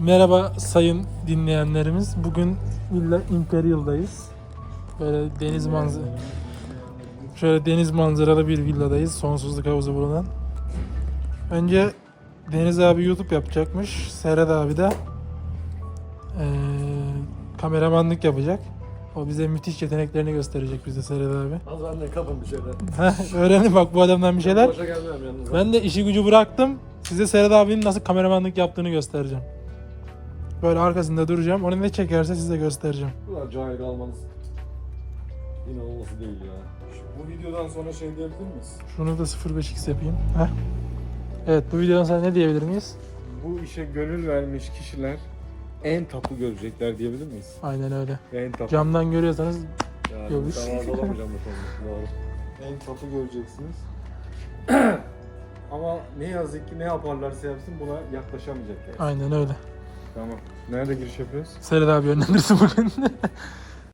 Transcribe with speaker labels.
Speaker 1: Merhaba sayın dinleyenlerimiz. Bugün Villa Imperial'dayız. Böyle deniz manzara Şöyle deniz manzaralı bir villadayız. Sonsuzluk havuzu bulunan. Önce Deniz abi YouTube yapacakmış. Serhat abi de eee, kameramanlık yapacak. O bize müthiş yeteneklerini gösterecek bize Serhat abi.
Speaker 2: Az ben de kapın bir şeyler.
Speaker 1: Öğrenin bak bu adamdan bir şeyler.
Speaker 2: Boşa gelmem yalnız.
Speaker 1: Ben de işi gücü bıraktım. Size Serhat abinin nasıl kameramanlık yaptığını göstereceğim. Böyle arkasında duracağım. Onu ne çekerse size göstereceğim.
Speaker 2: Bu kadar cahil kalmanız inanılması değil ya.
Speaker 3: Bu videodan sonra şey diyebilir miyiz?
Speaker 1: Şunu da 05x yapayım. Heh. Evet bu videodan sonra ne diyebilir miyiz?
Speaker 3: Bu işe gönül vermiş kişiler en tapu görecekler diyebilir miyiz?
Speaker 1: Aynen öyle.
Speaker 3: En tapu.
Speaker 1: Camdan görüyorsanız
Speaker 2: Yani
Speaker 1: Yok,
Speaker 2: mütevazı olamayacağım bu konuda. Doğru.
Speaker 3: En tapu göreceksiniz. Ama ne yazık ki ne yaparlarsa yapsın buna yaklaşamayacaklar.
Speaker 1: aynen öyle.
Speaker 3: Tamam. Nerede giriş yapıyoruz?
Speaker 1: Serhat abi yönlendirsin bugün.